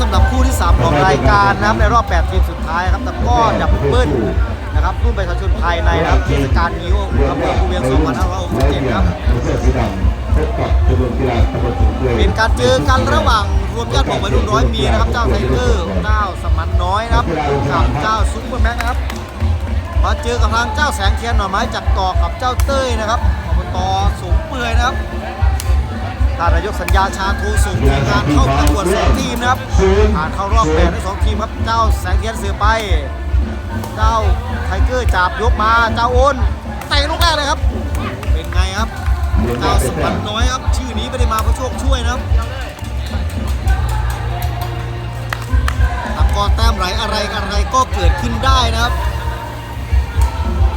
สำหรับคู่ที่ 3 ของรายการนะครับในรอบ 8 ทีมสุดท้ายครับตะกร้อดับเบิลนะครับรุ่นประชาชนภายในนะครับเทศกาลนิ้วอำเภอภูเวียง2567ครับเสื้อสีดำพบกับชมรมกีฬาตำบเป็นการเจอกันระหว่างรวมญาติของวัยรุ่นร้อยมีนะครับเจ้าไทเกอร์เจ้าสมันน้อยนะครับกับเจ้าซุปเปอร์แม็กนะครับมาเจอกับทางเจ้าแสงเทียนหน่อไม้จักต่อกับเจ้าเต้ยนะครับอบตสูงเปื่อยนะครับ ท่านนายกสัญญาชาทูส่งทีมงานเข้าประกวดสองทีมนะครับผ่านเข้ารอบแปดได้สองทีมครับเจ้าแสงเทียนเสือไป เจ้าไทเกอร์จับยกมาเจ้าโอนเตะลูกแรกเลยครับ เป็นไงครับเจ้าสมันน้อยครับ ชื่อนี้ไม่ได้มาเพราะโชคช่วยนะครับตะกอแต้มไหลอะไรอะไรก็เกิดขึ้นได้นะครับ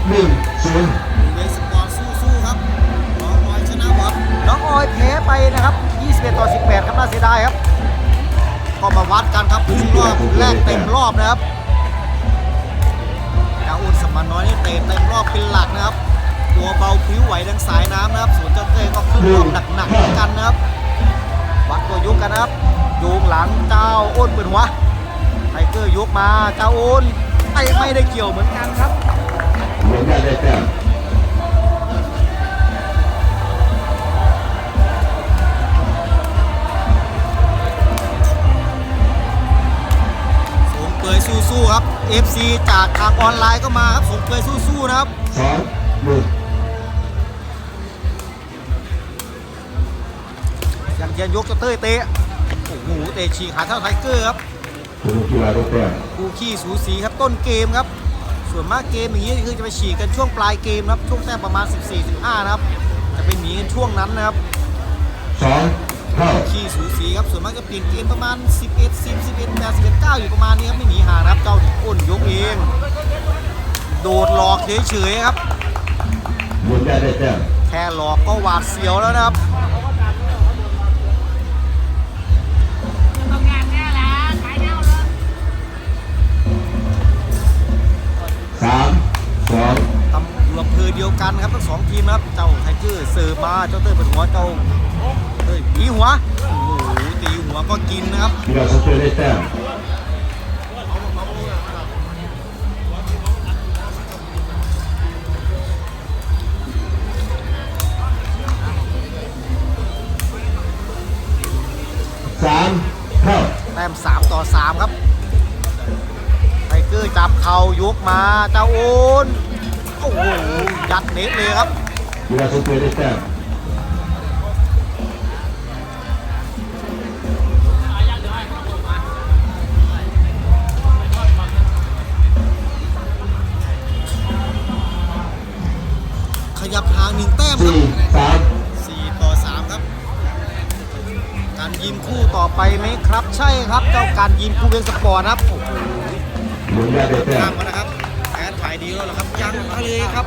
หนึ่งศูนย์ น้องออยแพ้ไปนะครับ21ต่อ 18 ครับน่าเสียดายครับ ก็มาวัดกันครับครึ่งรอบแรกเต็มรอบนะครับดาอุ่นสมันน้อยนี่เตะเต็มรอบเป็นหลักนะครับ ตัวเบาพริ้วไหวดังสายน้ำนะครับ ส่วนเจ้าเต้ก็ครึ่งรอบหนักๆเหมือนกันนะครับ วัดตัวยุกกันนะครับโยงหลังเจ้าอ้นเปิดหัวไทเกอร์ยกมาเจ้าอ้นไอ้ไม่ได้เกี่ยวเหมือนกันครับ ยสู้ๆครับ FC จากทางออนไลน์ก็มาครับสงเปยสู้ๆนะครับสองหนึ่งย่างเยียนยกจะเต้ยเตะโอ้โหเตะฉีกขาเท่าไทเกอร์ครับชมรมกีฬาได้แต้มคู่ขี้สูสีครับต้นเกมครับ ส่วนมากเกมอย่างนี้คือจะไปฉีกกันช่วงปลายเกมครับช่วงแต้มประมาณ 14-15นะครับจะไปหนีกันช่วงนั้นนะครับสอง ขี้สูสีครับส่วนมากจะเปลี่ยนเกมประมาณ 11 10 11 8 11 9อยู่ประมาณนี้ครับไม่หนีห่างนะครับเจ้าอ้นยกเอง โดดหลอกเฉยๆครับเหมือนกันได้แต้มแค่หลอกก็หวาดเสียวแล้วนะครับสามสองตำอยู่อำเภอเดียวกันครับทั้งสองทีมนะครับ เจ้าไทเกอร์เสิร์ฟมาเจ้าเต้ยเป็นหัวเจ้า เต้ยตีหัว โอ้โห ตีหัวก็กินนะครับกีฬาสเปอร์ได้แต้มสามเท่าแต้ม3ต่อ3ครับไทเกอร์จับเข่ายกมาเจ้าโอน โอ้โห ยัดเน็ตเลยครับกีฬาสเปอร์ได้แต้ม สี่บสาม4ต่อ3ครับ การยิมคู่ต่อไปไหมครับ ใช่ครับเจ้าการยิมคู่เวนสปอร์ตนะครับโอ้โหเหมือนกันได้แต้ข้ามมมานะครับแอนถ่ายดีแล้วเหรอครับยังมาเลยครับ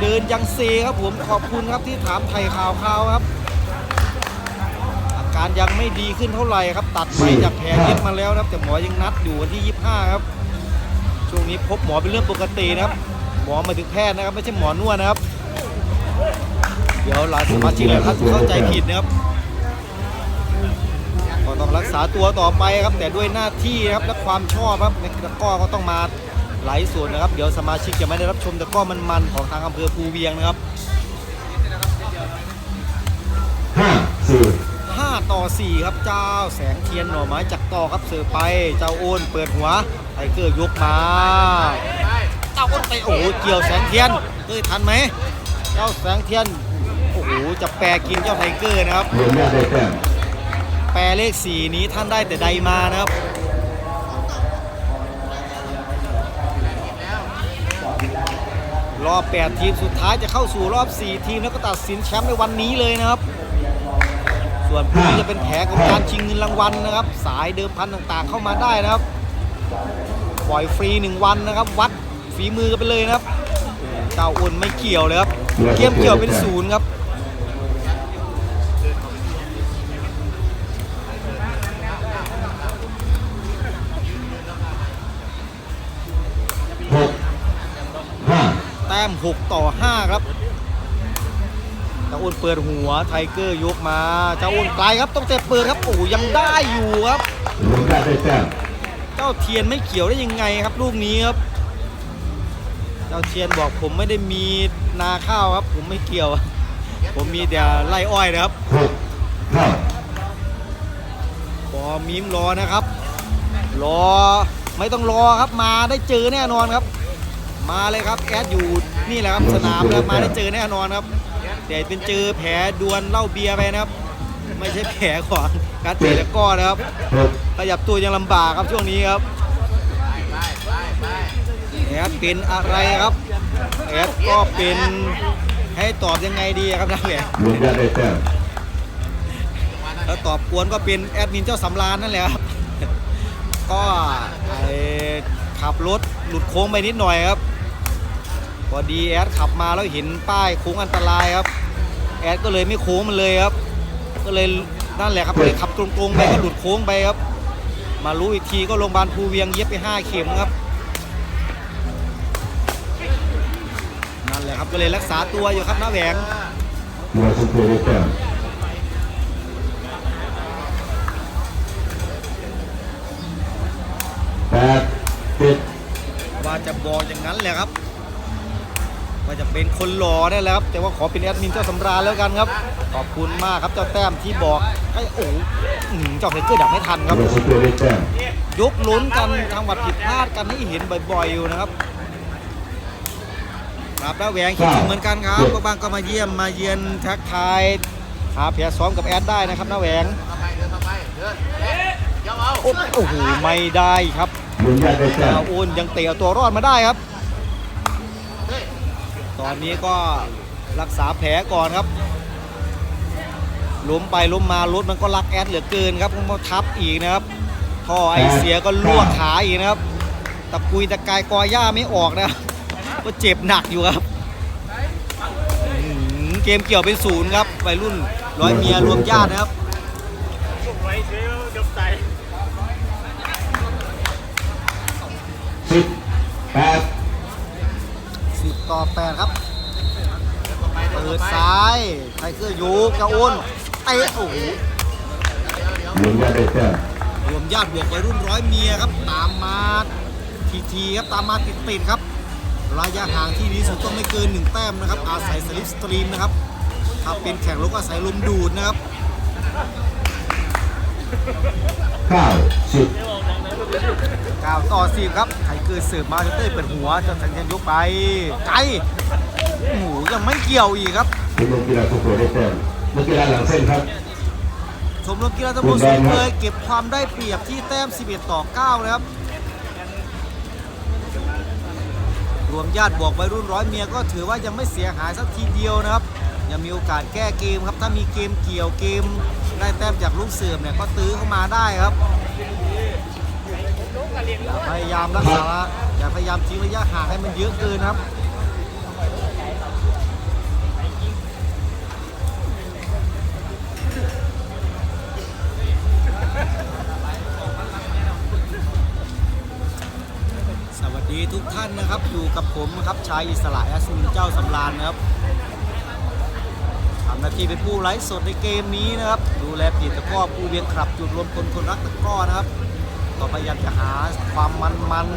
เดินยังเซครับผมขอบคุณครับที่ถามไทยข่าวข่าวครับ อาการยังไม่ดีขึ้นเท่าไหร่ครับ ตัดไปจากแผลเย็บมาแล้วนะครับ แต่หมอยังนัดอยู่วันที่ 25 ครับ ช่วงนี้พบหมอเป็นเรื่องปกตินะครับ หมอหมายถึงแพทย์นะครับ ไม่ใช่หมอนวดนะครับเดี๋ยวหลายสมาชิกหลายท่านเข้าใจผิดนะครับก็ต้องรักษาตัวต่อไปครับ แต่ด้วยหน้าที่นะครับและความชอบครับในตะกร้อก็ต้องมาหลายส่วนนะครับ เดี๋ยวสมาชิกจะไม่ได้รับชมตะกร้อมันๆของทางอำเภอภูเวียงนะครับห้าสี่5ต่อ4ครับเจ้าแสงเทียนหน่อไม้จักต่อครับเสือไปเจ้าโอนเปิดหัวไทเกอร์ยกมาเจ้าโอนไปโอ้โหเกี่ยวแสงเทียนเฮ้ยทันไหมเจ้าแสงเทียนโอ้โห จะแปรกินเจ้าไทเกอร์นะครับเหมือนกันได้แต้มแปรเลข4นี้ท่านได้แต่ใดมานะครับรอบ 8 ทีมสุดท้ายจะเข้าสู่รอบ 4 ทีมแล้วก็ตัดสินแชมป์ในวันนี้เลยนะครับ ส่วนพรุ่งนี้จะเป็นแผนของการชิงเงินรางวัลนะครับ สายเดิมพันต่างๆ เข้ามาได้นะครับ ปล่อยฟรี 1 วันนะครับ วัดฝีมือกันไปเลยนะครับเจ้าอ้วนไม่เกี่ยวเลยครับ เกมเกี่ยวเป็นศูนย์ครับ 6 ต่อ 5 ครับแต่าอ้วนเปิดหัวไทเกอร์ยกมาเจ้าอ้วนไกลครับต้องเตะเปิดครับโอ้ยังได้อยู่ครับเจ้าเทียนไม่เกี่ยวได้ยังไงครับลูกนี้ครับเจ้าเทียนบอกผมไม่ได้มีนาข้าวครับ ผมไม่เกี่ยว ผมมีแต่ไร่อ้อยนะครับหกเท่าบอมีมรอนะครับ รอไม่ต้องรอครับมาได้เจอแน่นอนครับ มาเลยครับแอดอยู่นี่แหละครับสนามแล้วมาได้เจอแน่นอนครับแต่เป็นเจอแผลดวลเหล้าเบียร์ไปนะครับ ไม่ใช่แผลของการเตะตะกร้อนะครับหกขยับตัวยังลำบากครับช่วงนี้ครับแอดเป็นอะไรครับแอดก็เป็นให้ตอบยังไงดีครับนักเรียนรวมญาติได้แต้มแล้วตอบกวนก็เป็นแอดมินเจ้าสำรานนั่นแหละครับก็ไอ้ขับรถหลุดโค้งไปนิดหน่อยครับ พอดีแอดขับมาแล้วเห็นป้ายโค้งอันตรายครับ แอดก็เลยไม่โค้งมันเลยครับ ก็เลยนั่นแหละครับเลยขับตรงๆไปก็หลุดโค้งไปครับ มารู้อีกทีก็โรงพยาบาลภูเวียงเย็บไป 5 เข็มครับนั่นแหละครับก็เลยรักษาตัวอยู่ครับน้าแหวงกีฬาสมเด็จได้แต้มแปดเจ็ดว่าจะบอกอย่างนั้นแหละครับ ว่าจะเป็นคนหล่อได้แล้วครับ แต่ว่าขอเป็นแอดมินเจ้าสำราญแล้วกันครับ ขอบคุณมากครับเจ้าแต้มที่บอกให้โอ้โหอื้อหือเจ้าไทเกอร์ดับไม่ทันครับกีฬาสมเด็จได้แต้มยกลุ้นกันทางวัดผิดพลาดกันให้เห็นบ่อยๆอยู่นะครับครับแล้วแหวงคิดถึงเหมือนกันครับก็บางก็มาเยี่ยมมาเยือนทักทายหาแผลซ้อมกับแอดได้นะครับน้าแหวงโอ้โอ้โหไม่ได้ครับรวมญาติได้แต้ดามวอุ่นยังเตะเอาตัวรอดมาได้ครับ ตอนนี้ก็รักษาแผลก่อนครับล้มไปล้มมารถมันก็รักแอดเหลือเกินครับมันทับอีกนะครับท่อไอเสียก็ลวกขาอีกนะครับตะกุยตะกายกอหญ้าไม่ออกนะก็เจ็บหนักอยู่ครับเกมเกี่ยวเป็นศูนย์ครับวัยรุ่นร้อยเมียรวมญาตินะครับสิบแปด ต่อแปดครับเปิดซ้ายไทเกอร์ยูกระอ้นเตะโอ้โหรวมญาติได้แต้มรวมญาติบวกวัยรุ่นร้อยเมียครับ ตามมาทีทีครับตามมาติดติดๆครับระยะห่างที่ดีที่สุดต้องไม่เกินหนึ่งแต้มนะครับ อาศัยสลิปสตรีมนะครับถ้าเป็นแข่งรถก็อาศัยลมดูดนะครับ เก้าสิบ9ต่อ10ครับไทเกอร์เสิร์ฟมาเต้ยเปิดหัวเจะสัญญาณยกไปไกลโอ้โหยังไม่เกี่ยวอีกครับชมรมกีฬาสมเด็จได้แต้มนักกีฬาหลังเส้นครับชมรมกีฬาตำบลสูงเคยเก็บความได้เปรียบที่แต้ม 11 ต่อ 9 นะครับ รวมญาติบวกวัยรุ่นร้อยเมียก็ถือว่ายังไม่เสียหายสักทีเดียวนะครับ ยังมีโอกาสแก้เกมครับ ถ้ามีเกมเกี่ยวเกมได้แต้มจากลูกเสือมเนี่ยก็ตื้อเข้ามาได้ครับพยายามรักษาอย่าพยายามทิ้งระยะห่างให้มันเยอะเกินครับสวัสดีทุกท่านนะครับ อยู่กับผมนะครับชายอิสระแอสมินเจ้าสำราญนะครับำหน้าที่เป็นผู้ไลฟ์สดในเกมนี้นะครับ ดูแลปีตะก้อผู้เวียนขับจุดรวมคนคนรักตะก้อนะครับ ก็พยายามจะหาความมันมัน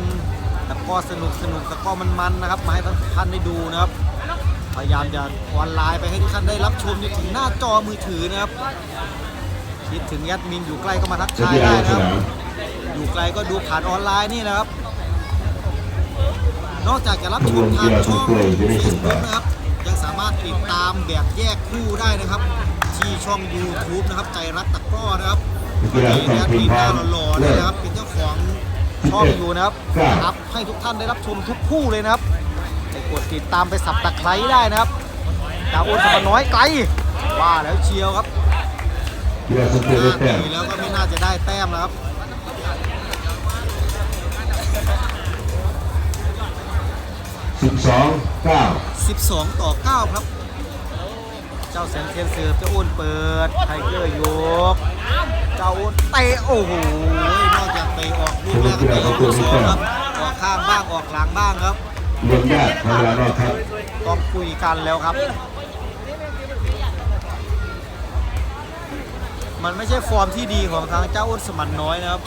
ตะก้อสนุกสนุกตะก้อมันมันนะครับมาให้ท่านได้ดูนะครับ พยายามจะออนไลน์ไปให้ทุกท่านได้รับชมถึงหน้าจอมือถือนะครับ คิดถึงแอดมินอยู่ใกล้ก็มาทักทายได้นะครับ อยู่ไกลก็ดูผ่านออนไลน์นี่นะครับ นอกจากจะรับชมทางช่องนะครับามารถติดตามแบบแยกคู่ได้นะครับ ที่ช่อง YouTube นะครับ ใจรักตะกร้อนะครับนักกีฬามีสแอองดทีมิมนหพร้อมน้าหล่อๆเลยนะครับ เป็นเจ้าของช่องอยู่นะครับนะครับให้ทุกท่านได้รับชมทุกคู่เลยนะครับไปกดติดตามไปสับตะไคร้ได้นะครับดาวอ้นสมน้อยไกลว่าแล้วเชียวครับกีฬาสมเด็จได้แต้มดีแล้วก็ไม่น่าจะได้แต้มแล้วครับ สิบสองเก้า12 ต่อ 9 ครับ เจ้าแสนเทียนเสือเจ้าอุ่นเปิด ไทเกอร์ยก เจ้าอ้วนเตะโอ้โห นอกจากเตะออกลูกแรกเตะออกลูกสองครับ ออกข้างบ้างออกหลังบ้างครับ รวมยอดทำเวลารอบครับต้องคุยกันแล้วครับ มันไม่ใช่ฟอร์มที่ดีของทางเจ้าอุ่นสมันน้อยนะครับ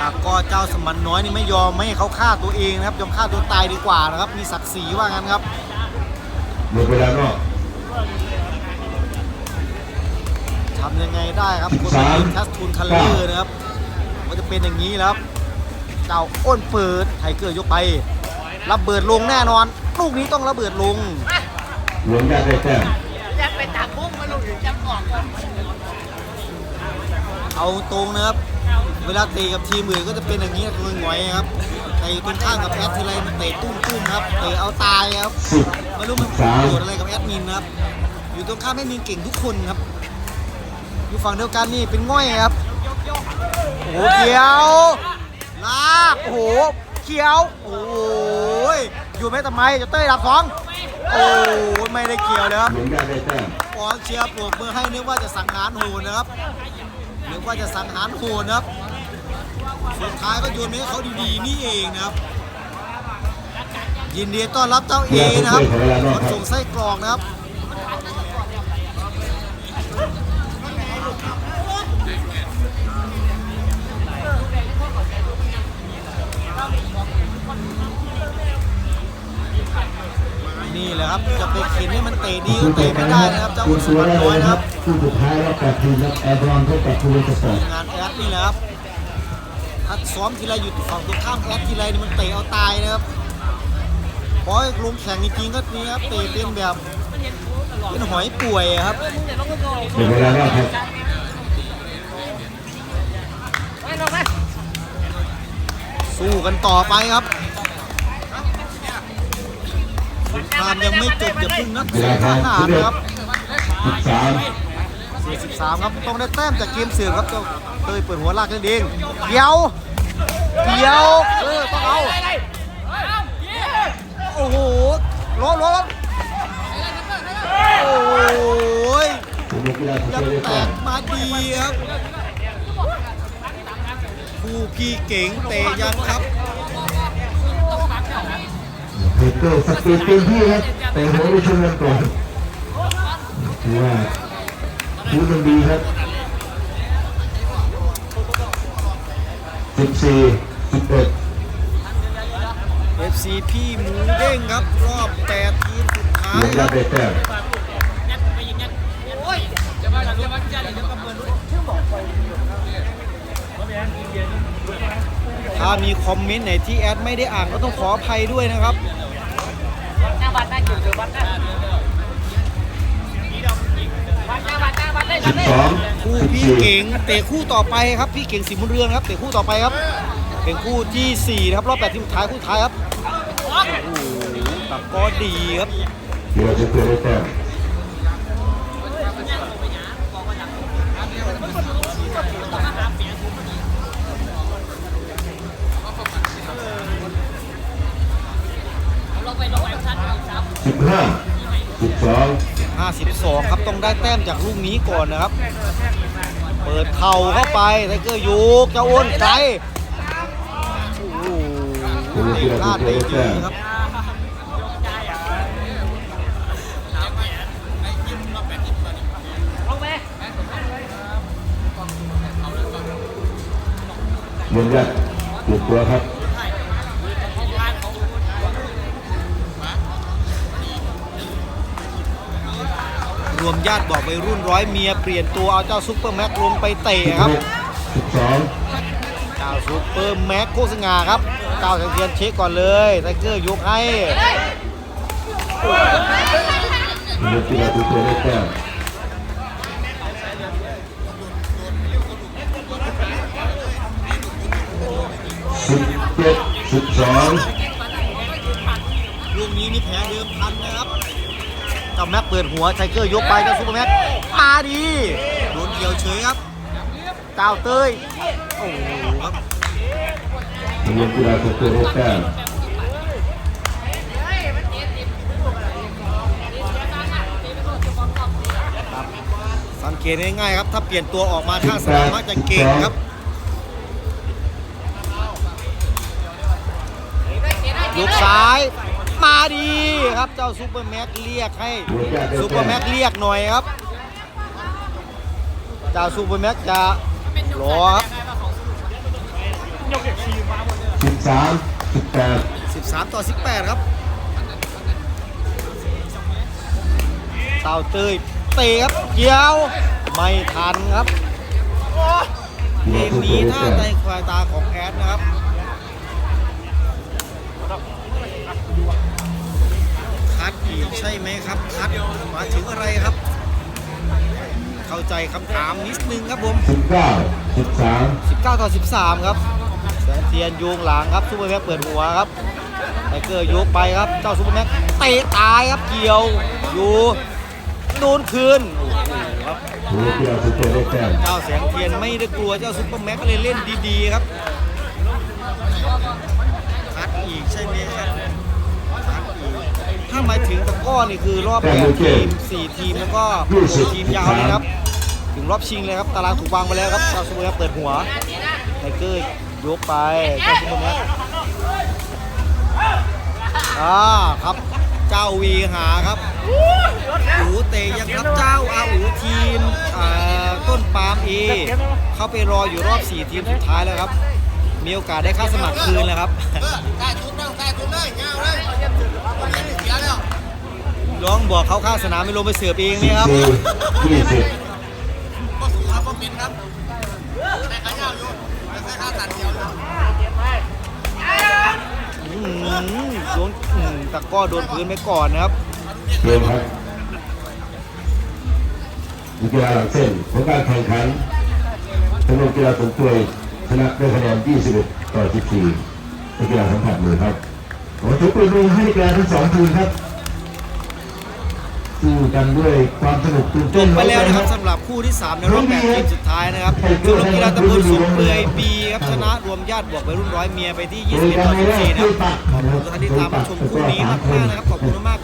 อะก็เจ้าสมันน้อยนี่ไม่ยอมไม่ให้เขาฆ่าตัวเองนะครับยอมฆ่าตัวตายดีกว่านะครับ มีศักดิ์ศรีว่างั้นครับหมดเวลานอกทำยังไงได้ครับคนสามทีมทัสทูนคัลเลอร์นะครับมันจะเป็นอย่างนี้แล้วครับเจ้าอ้นเปิดไทเกอร์ยกไประเบิดลงแน่นอน ลูกนี้ต้องระเบิดลงรวมญาติได้แต้มจะไปตากบุ้งมาลูกจะออกก่อนเอาตรงนะครับ เวลาเตะกับทีมอื่นก็จะเป็นอย่างนี้นะคุณหงอยครับเตะตรงข้างกับแอดทีไรมันเตะตุ้มตุ้มๆครับเตะเอาตายครับสิบไม่รู้มันสามโกรธอะไรกับแอดมินนะครับ อยู่ตรงข้ามแอดมินเก่งทุกคนครับ อยู่ฝั่งเดียวกันนี่เป็นง่อยครับโอ้โหเขียวลากโอ้โหเขียวโอ้ย อยู่ไม่ทำไมจะเต้ยดับสองโอ้ยไม่ได้เกี่ยวเลยครับรวมญาติได้แต้มกองเชียร์ปรบมือให้นึกว่าจะสังหารโหดนะครับนึกว่าจะสังหารโหดนะครับสุดท้ายก็โยนให้เขาดีๆนี่เองนะครับยินดีต้อนรับเจ้าเอนะครับขนส่งไส้กรอกนะครับ นี่แหละครับจะไปเข็นให้มันเตะดีก็เตะไม่ได้นะครับเจ้าอุศมันน้อยนะครับคู่สุดท้ายรอบแปดทีมครับแอร์บอลพบกับทูเรสปอร์ตงานแอดนี่แหละครับถ้าซ้อมทีไรอยู่ฝั่งตรงข้ามแอดทีไรนี่มันเตะเอาตายนะครับพอลงแข่งจริงๆก็นี่ครับเตะเป็นแบบเป็นหอยป่วยอะครับหมดเวลานอกครับไปลงไปสู้กันต่อไปครับ สงครามยังไม่จบอย่าเพึ่งนัดเวสลางคทารางมทหารสิบเอ็ดนะครับสิบสาม43ครับต้องได้แต้มจากเกมเสือครับเจ้าเตยเปิดหัวลากเล่นเองเดียวเดียวเออต้องเอาโอ้โหล้มล้มโอ้ยผมยกกีฬาสยัเปงนได้แตแต้มกมาดีครับผู้พี่เก่งเตะยังครับ เทเกอร์สปีดเต็มที่ครับแต่หัวไม่ชนกันก่อนถือว่าถือมันดีครับสิบสี่สิบเอ็ด FC พี่หมูเด้งครับรอบแปดทีมสุดท้ารวยครับติได้แต้มถ้ามีคอมเมนต์ไหนที่แอดไม่ได้อ่านก็ต้องขออภัยด้วยนะครับ สิบสองคู่สิบพี่สี่เก่งเตะคู่ต่อไปครับพี่เก่งสีมุนเรืองครับเตะคู่ต่อไปครับเป็นคู่ที่สี่นะครับรอบแปดทีมสุดท้ายคู่สุดท้ายครับโอ้โหตับก็ดีครับกีฬาสเปนได้แต้ม สามสิบห้าสิบสอง52 ครับต้องได้แต้มจากลูกนี้ก่อนนะครับ เปิดเข่าเข้าไปไทเกอร์ยูกเจ้าอ้วนไกลโอ้โหเตะพลาดได้เยอะครับลงไปรวมญาติเปลี่ยนตัวครับ รวมญาติบอกวัยรุ่นร้อยเมียเปลี่ยนตัวเอาเจ้าซุปเปอร์แม็กลงไปเตะครับสิบสองเจ้าซุปเปอร์แม็กโฆษณาครับเจ้าสังเทียนเช็คก่อนเลยไทเกอร์ยกให้รวมกีฬาตัวตัวได้แต้มสิบเจ็ดสิบสองลูกนี้นี่แพ้เดิมพันนะครับ เจ้าแม็กเปิดหัวไทเกอร์ยกไปเจ้าซูเปอร์แม็กมาดีโดนเกี่ยวเฉยครับเจ้าเต้ยโอ้โหครับเรียนกีฬาโคโค่แก้สังเกตง่ายๆครับ ถ้าเปลี่ยนตัวออกมาข้างซ้ายมักจะเก่งครับยกซ้าย มาดีครับเจ้าซูเปอร์แม็กเรียกให้ซูเปอร์แม็กเรียกหน่อยครับเจ้าซูเปอร์แม็กจะรอครับสิบสามสิบแปด13ต่อ18ครับเต่าเตยเตะครับเกี่ยวไม่ทันครับเกมนี้ถ้าใจควายตาของแอดนะครับ ใช่ไหมครับคัดมาถึงอะไรครับ เข้าใจคำถามนิดนึงครับผมสิบเก้าสิบสาม19 ต่อ 13 ครับแสงเทียนโยงหลังครับซูเปอร์แม็กเปิดหัวครับไทเกอร์ยกไปครับเจ้าซูเปอร์แม็กเตะตายครับเกี่ยวอยู่โดนคืนโอ้โหครับถือว่ากีฬาสุดตัวได้แต้มเจ้าแสงเทียนไม่ได้กลัวเจ้าซูเปอร์แม็กก็เลยเล่นดีๆครับคัดอีกใช่ไหมครับคัดอีก ถ้าหมายถึงตะก้อนี่คือรอบแปดทีมสี่ทีมแล้วก็ทีมยาวเลยครับ ถึงรอบชิงเลยครับ ตารางถูกวางไปแล้วครับเจ้าซูเร์แม็กเปิดหัวไทเกอร์ยกไปเจ้าซุปเร์แม็กอ่าครับเจ้าวีหาครับอูเตะยังครับเจ้าอาอูทีมอ่าต้นปาล์มเอเข้าไปรออยู่รอบ 4 ทีมสุดท้ายแล้วครับ มีโอกาสได้ค่าสมัครคืนแล้วครับได้ทุบได้ได้ทุบได้เงาเลย ร้องบอกเขาค่าสนามไม่ลงไปเสือบเองนี่ครับสี่ยี่สิบก็สูงครับก็เป็นครับแต่ขายาวอยู่แต่ใช้ค่าตัดเดียวอยู่อืมโดนอืมตะกร้อโดนพื้นไปก่อนนะครับเกมครับมีกีฬาหลังเส้นผลการแข่งขันชมรมกีฬาสมตัวชนะด้วยคะแนน 21 ต่อ 14ในกีฬาสัมผัสมือครับ ขอทุกคนดูให้กีฬาทั้งสองทีมครับสู้กันด้วยความสนุกตื่นจเต้นบไปแล้วนะครับสำหรับคู่ที่ 3 ในรอบแปดทีมสุดท้ายนะครับชมรมกีฬาตำบลสูงเปลือยบีครับชนะรวมญาติบวกไปรุ่นร้อยเมียไปที่ 21ต่อ14นะครับขอบคุณทุกท่านที่ตามมาชมคู่นี้มากๆนะครับขอบคุณมากๆครับ